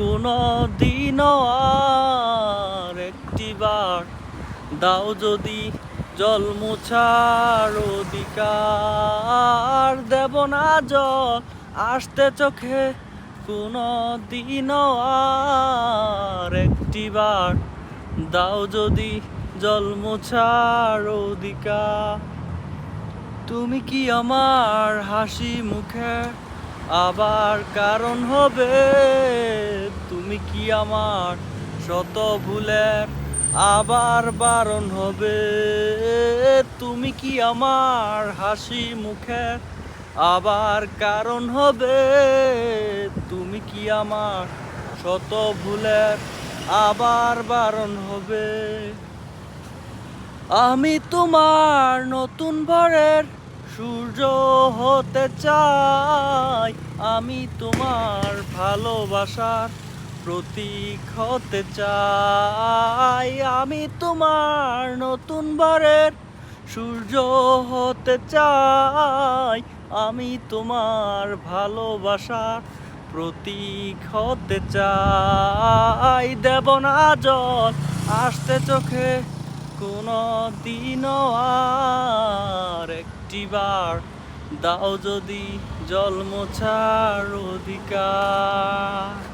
কোনো দিনও আর একটিবার দাও যদি জল মোছার অধিকার। দেব না জল আসতে চোখে কোনো দিনও আর একটিবার দাও যদি জল মোছার অধিকার। তুমি কি আমার হাসি মুখে আবার কারণ হবে, তুমি কি আমার শত ভুলের আবার বারণ হবে? তুমি কি আমার হাসি মুখে আবার কারণ হবে? তুমি কি আমার শত ভুলের আবার বারণ হবে? আমি তোমার নতুন ভরের সূর্য হতে চাই। আমি তোমার ভালোবাসার প্রতীক হতে চাই। আমি তোমার নতুন ভরের সূর্য হতে চাই। আমি তোমার ভালোবাসার প্রতীক হতে চাই। দেব না জল আসতে চোখে কোনো দিনও আর একটিবার দাও যদি জল অধিকার।